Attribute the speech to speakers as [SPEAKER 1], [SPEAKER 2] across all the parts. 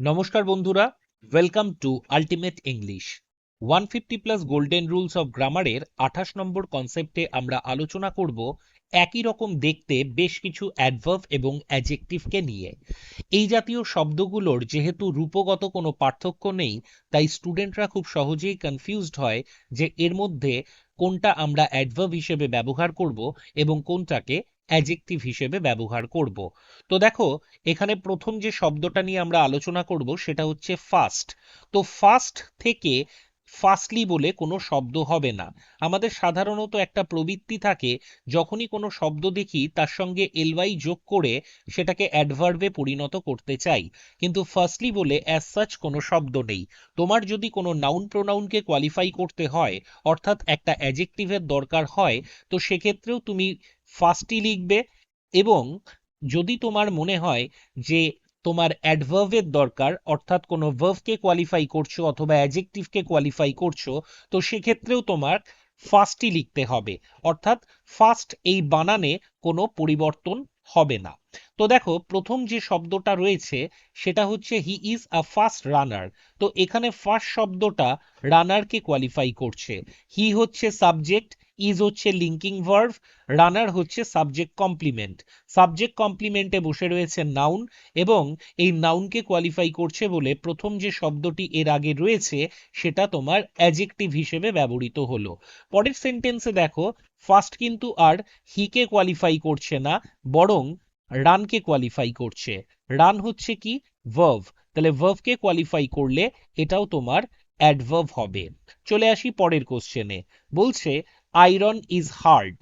[SPEAKER 1] নমস্কার বন্ধুরা welcome to ultimate English one fifty plus golden rules of গ্রামারের আঠাশ নম্বর কনসেপ্টে আমরা আলোচনা করব একই রকম দেখতে বেশ কিছু অ্যাডভার্ভ এবং অ্যাজেক্টিভকে নিয়ে। এই জাতীয় শব্দগুলোর যেহেতু রূপগত কোনো পার্থক্য নেই, তাই স্টুডেন্টরা খুব সহজেই কনফিউজড হয় যে এর মধ্যে কোনটা আমরা অ্যাডভার্ভ হিসেবে ব্যবহার করব এবং কোনটাকে অ্যাজেক্টিভ হিসেবে ব্যবহার করব। তো দেখো, এখানে প্রথম যে শব্দটা নিয়ে আমরা আলোচনা করব সেটা হচ্ছে ফাস্ট তো ফাস্ট থেকে ফাস্টলি বলে কোনো শব্দ হবে না। আমাদের সাধারণত একটা প্রবৃত্তি থাকে, যখনই কোনো শব্দ দেখি, তার সঙ্গে এলওয়াই যোগ করে সেটাকে অ্যাডভার্বে পরিণত করতে চাই। কিন্তু ফার্স্টলি বলে অ্যাজ সাচ কোনো শব্দ নেই। তোমার যদি কোনো নাউন প্রোনাউনকে কোয়ালিফাই করতে হয়, অর্থাৎ একটা অ্যাজেক্টিভের দরকার হয়, তো সেক্ষেত্রেও তুমি ফার্স্টই লিখবে এবং যদি তোমার মনে হয় যে তোমার অ্যাডভার্ভের দরকার, অর্থাৎ কোনো ভার্ভকে কোয়ালিফাই করছ অথবা অ্যাজেকটিভকে কোয়ালিফাই করছ, তো সেক্ষেত্রেও তোমার ফার্স্টই লিখতে হবে। অর্থাৎ ফার্স্ট এই বানানে কোনো পরিবর্তন হবে না। তো দেখো, প্রথম যে শব্দটা রয়েছে, সেটা হচ্ছে হি ইজ আ ফাস্ট রানার তো এখানে ফার্স্ট শব্দটা রানারকে কোয়ালিফাই করছে। হি হচ্ছে সাবজেক্ট ইজ হচ্ছে লিঙ্কিং ভার্ভ রানার হচ্ছে সাবজেক্ট কমপ্লিমেন্ট সাবজেক্ট কমপ্লিমেন্টে বসে রয়েছে নাউন এবং এই নাউনকে কোয়ালিফাই করছে বলে প্রথম যে শব্দটি এর আগে রয়েছে, সেটা তোমার অ্যাজেক্টিভ হিসেবে ব্যবহৃত হলো। পরের সেন্টেন্সে দেখো ফার্স্ট কিন্তু আর হিকে কোয়ালিফাই করছে না, বরং রানকে কোয়ালিফাই করছে। রান হচ্ছে কি? ভার্ভ তাহলে ভার্ভকে কোয়ালিফাই করলে এটাও তোমার অ্যাডভার্ভ হবে। চলে আসি পরের কোশ্চেনে বলছে iron is hard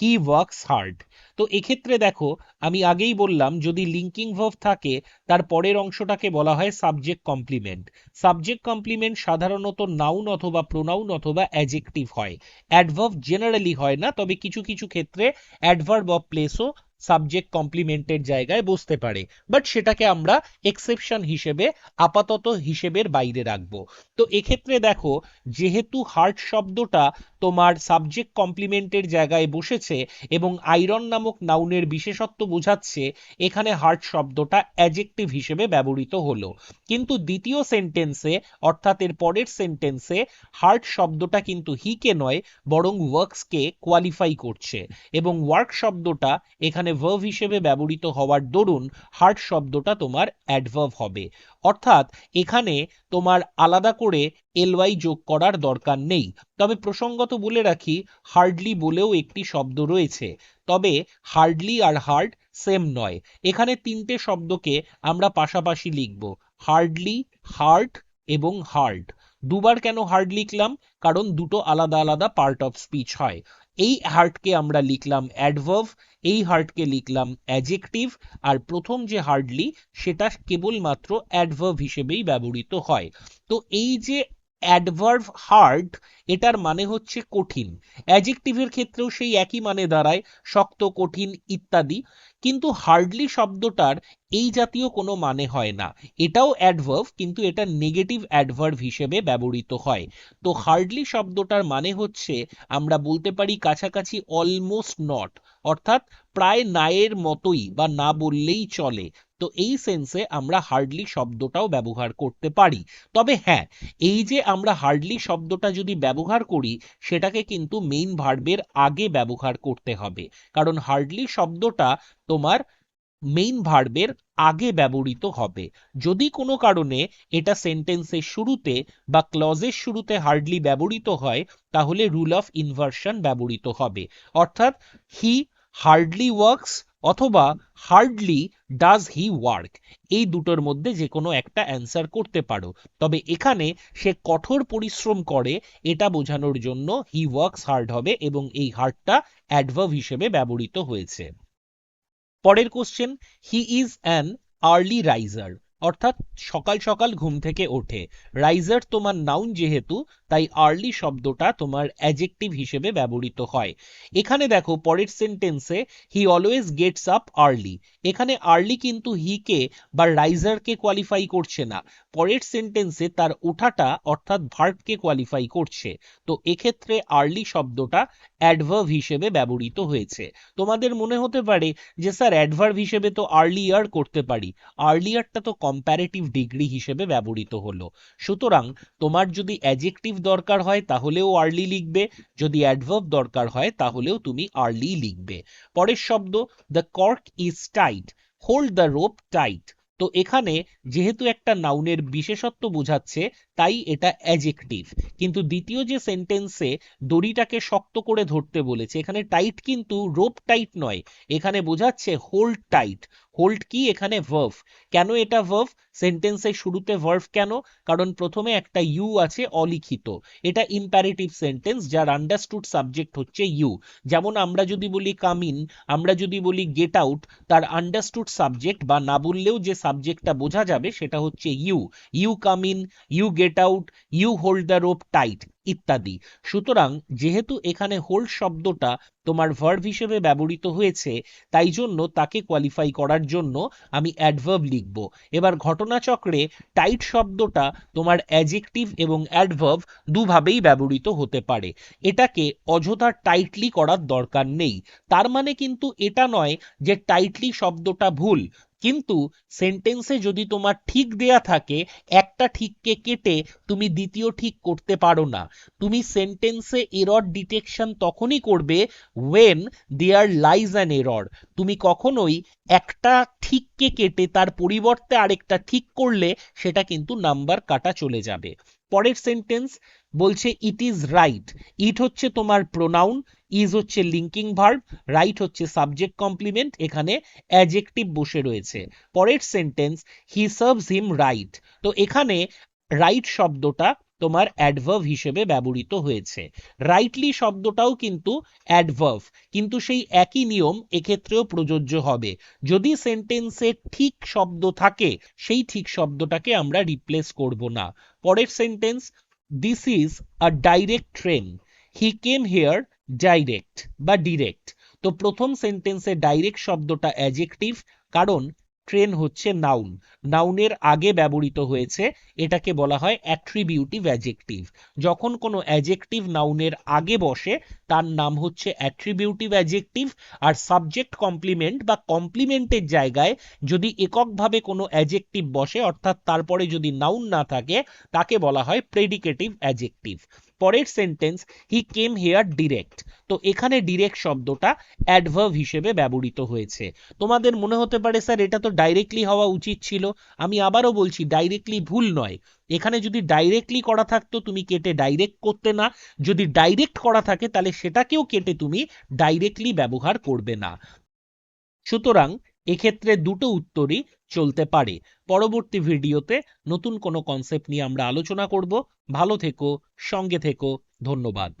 [SPEAKER 1] he works hard তো এক্ষেত্রে দেখো, আমি আগেই বললাম, যদি লিঙ্কিং ভার্ভ থাকে, তার পরের অংশটাকে বলা হয় সাবজেক্ট কমপ্লিমেন্ট সাবজেক্ট কমপ্লিমেন্ট সাধারণত নাউন অথবা প্রোনাউন অথবা অ্যাজেক্টিভ হয়। অ্যাডভার্ভ জেনারেলি হয় না, তবে কিছু কিছু ক্ষেত্রে অ্যাডভার্ব অফ প্লেসও সাবজেক্ট কমপ্লিমেন্টের জায়গায় বসতে পারে। বাট সেটাকে আমরা এক্সেপশন হিসেবে, আপাতত হিসেবের বাইরে রাখব। তো এক্ষেত্রে দেখো, যেহেতু হার্ট শব্দটা তোমার সাবজেক্ট কমপ্লিমেন্টের জায়গায় বসেছে এবং আয়রন নামক নাউনের বিশেষত্ব বোঝাচ্ছে, এখানে হার্ট শব্দটা অ্যাজেক্টিভ হিসেবে ব্যবহৃত হলো। কিন্তু দ্বিতীয় সেন্টেন্সে অর্থাৎ এর পরের সেন্টেন্সে হার্ট শব্দটা কিন্তু হিকে নয়, বরং ওয়ার্কসকে কোয়ালিফাই করছে। এবং ওয়ার্ক শব্দটা এখানে ভার্ভ হিসেবে ব্যবহৃত হওয়ার দরুন হার্ট শব্দটা তোমার অ্যাডভার্ভ হবে। অর্থাৎ এখানে তোমার আলাদা করে এলওয়াই যোগ করার দরকার নেই। তবে প্রসঙ্গত বলে রাখি হার্ডলি বলেও একটি শব্দ রয়েছে। তবে হার্ডলি আর হার্ড সেম নয়। এখানে তিনটে শব্দকে আমরা পাশাপাশি লিখব। হার্ডলি হার্ট এবং হার্ড দুবার কেন হার্ড লিখলাম? কারণ দুটো আলাদা আলাদা পার্ট অফ স্পিচ হয়। এই হার্টকে আমরা লিখলাম অ্যাডভার্ভ এই হার্টকে লিখলাম অ্যাজেক্টিভ আর প্রথম যে হার্ডলি সেটা কেবলমাত্র অ্যাডভার্ভ হিসেবেই ব্যবহৃত হয়। তো এই যে অ্যাডভার্ভ হার্ড এটার মানে হচ্ছে কঠিন। অ্যাজেক্টিভের ক্ষেত্রেও সেই একই মানে দাঁড়ায়, শক্ত, কঠিন ইত্যাদি। কিন্তু হার্ডলি শব্দটার এই জাতীয় কোনো মানে হয় না। এটাও অ্যাডভার্ভ কিন্তু এটা নেগেটিভ অ্যাডভার্ভ হিসেবে ব্যবহৃত হয়। তো হার্ডলি শব্দটার মানে হচ্ছে, আমরা বলতে পারি কাছাকাছি অলমোস্ট নট অর্থাৎ প্রায় নায়ের মতোই বা না বললেই চলে। তো এই সেন্সে আমরা হার্ডলি শব্দটাও ব্যবহার করতে পারি। তবে হ্যাঁ এই যে আমরা হার্ডলি শব্দটা যদি ব্যবহার করি, সেটাকে কিন্তু মেইন ভার্বের আগে ব্যবহার করতে হবে। কারণ হার্ডলি শব্দটা তোমার মেইন ভার্বের আগে ব্যবহৃত হবে। যদি কোনো কারণে এটা সেন্টেন্সের শুরুতে বা ক্লজের শুরুতে হার্ডলি ব্যবহৃত হয়, তাহলে রুল অফ ইনভার্সন ব্যবহৃত হবে। অর্থাৎ হি হার্ডলি ওয়ার্কস অথবা হার্ডলি ডাজ হি ওয়ার্ক এই দুটোর মধ্যে যে কোনো একটা অ্যান্সার করতে পারো। তবে এখানে সে কঠোর পরিশ্রম করে, এটা বোঝানোর জন্য হি ওয়ার্কস হার্ড হবে এবং এই হার্ডটা অ্যাডভার্ভ হিসেবে ব্যবহৃত হয়েছে। পরের question he is an early riser অর্থাৎ সকাল সকাল ঘুম থেকে ওঠে। রাইজার তোমার নাউন যেহেতু, তাই আর্লি শব্দটা তোমার অ্যাজেক্টিভ হিসেবে ব্যবহৃত হয়। এখানে দেখো, পরের সেন্টেন্সে he always gets up early এখানে আর্লি কিন্তু হিকে বা রাইজারকে কোয়ালিফাই করছে না। পরের সেন্টেন্সে তার ওঠাটা অর্থাৎ ভার্বকে কোয়ালিফাই করছে। তো এক্ষেত্রে আর্লি শব্দটা অ্যাডভার্ভ হিসেবে ব্যবহৃত হয়েছে। তোমাদের মনে হতে পারে যে স্যার অ্যাডভার্ভ হিসেবে তো আর্লিয়ার করতে পারি। আর্লিয়ারটা তো কম্প্যারেটিভ ডিগ্রি হিসেবে ব্যবহৃত হলো। সুতরাং তোমার যদি অ্যাজেক্টিভ দরকার হয় তাহলেও আর্লি লিখবে, যদি অ্যাডভার্ব দরকার হয় তাহলেও তুমি আর্লি লিখবে। পরের শব্দ the cork is tight hold the rope tight তো এখানে যেহেতু একটা নাউনের বিশেষত্ব বোঝাচ্ছে, তাই এটা অ্যাজেক্টিভ কিন্তু দ্বিতীয় যে সেন্টেন্সে দড়িটাকে শক্ত করে ধরতে বলেছে, এখানে টাইট কিন্তু রোপ টাইট নয়। এখানে বোঝাচ্ছে হোল্ড টাইট হোল্ড কি? এখানে ভার্ভ কেন এটা ভার্ভ সেন্টেন্সের শুরুতে ভার্ভ কেন? কারণ প্রথমে একটা ইউ আছে, অলিখিত। এটা ইম্প্যারেটিভ সেন্টেন্স যার আন্ডারস্টুড সাবজেক্ট হচ্ছে ইউ যেমন আমরা যদি বলি কাম ইন আমরা যদি বলি গেট আউট তার আন্ডারস্টুড সাবজেক্ট বা না বললেও যে সাবজেক্টটা বোঝা যাবে সেটা হচ্ছে you you come in you get out you hold the rope tight ইত্যাদি। সুতরাং যেহেতু এখানে হোল্ড শব্দটা তোমার ভার্ভ হিসেবে ব্যবহৃত হয়েছে, তাই জন্য তাকে কোয়ালিফাই করার জন্য আমি অ্যাডভার্ব লিখব। এবার ঘটনাচক্রে টাইট শব্দটা তোমার অ্যাজেক্টিভ এবং অ্যাডভার্ব দুভাবেই ব্যবহৃত হতে পারে। এটাকে অযথা টাইটলি করার দরকার নেই। তার মানে কিন্তু এটা নয় যে টাইটলি শব্দটা ভুল। কিন্তু সেন্টেন্সে যদি তোমার ঠিক দেয়া থাকে, একটা ঠিককে কেটে তুমি দ্বিতীয় ঠিক করতে পারো না। তুমি সেন্টেন্সে এরর ডিটেকশন তখনই করবে when there lies an error তুমি কখনোই একটা ঠিককে কেটে তার পরিবর্তে আরেকটা ঠিক করলে সেটা কিন্তু নাম্বার কাটা চলে যাবে। পরের সেন্টেন্স বলছে ইট ইজ রাইট ইট হচ্ছে তোমার প্রোনাউন ইজ হচ্ছে লিঙ্কিং ভার্ব রাইট হচ্ছে সাবজেক্ট কমপ্লিমেন্ট এখানে অ্যাজেক্টিভ বসে রয়েছে। পরের sentence he serves him right তো এখানে রাইট শব্দটা তোমার অ্যাডভার্ভ হিসেবে ব্যবহৃত হয়েছে। রাইটলি শব্দটাও কিন্তু অ্যাডভার্ভ কিন্তু সেই একই নিয়ম এক্ষেত্রেও প্রযোজ্য হবে। যদি সেন্টেন্সে ঠিক শব্দ থাকে, সেই ঠিক শব্দটাকে আমরা রিপ্লেস করব না। পরের sentence this is a direct train he came here direct বা ডিরেক্ট তো প্রথম সেন্টেন্সে ডাইরেক্ট শব্দটা অ্যাজেক্টিভ কারণ ট্রেন হচ্ছে নাউন নাউনের আগে ব্যবহৃত হয়েছে, এটাকে বলা হয় অ্যাট্রিবিউটিভ অ্যাজেক্টিভ যখন কোনো অ্যাজেক্টিভ নাউনের আগে বসে, তার নাম হচ্ছে অ্যাট্রিবিউটিভ অ্যাজেক্টিভ আর সাবজেক্ট কমপ্লিমেন্ট বা কমপ্লিমেন্টের জায়গায় যদি এককভাবে কোনো অ্যাজেক্টিভ বসে, অর্থাৎ তারপরে যদি নাউন না থাকে, তাকে বলা হয় প্রেডিকেটিভ অ্যাজেক্টিভ পরের sentence he came here direct তো এখানে ডিরেক্ট শব্দটা অ্যাডভার্ভ হিসেবে ব্যবহৃত হয়েছে। তোমাদের মনে হতে পারে স্যার এটা তো ডাইরেক্টলি হওয়া উচিত ছিল। আমি আবারও বলছি ডাইরেক্টলি ভুল নয়। এখানে যদি ডাইরেক্টলি করা থাকতো, তুমি কেটে ডাইরেক্ট করতে না। যদি ডাইরেক্ট করা থাকে, তাহলে সেটাকেও কেটে তুমি ডাইরেক্টলি ব্যবহার করবে না। সুতরাং, এক্ষেত্রে দুটো উত্তরই চলতে পারে। পরবর্তী ভিডিওতে নতুন কোনো কনসেপ্ট নিয়ে আমরা আলোচনা করব। ভালো থেকো, সঙ্গে থেকো। ধন্যবাদ।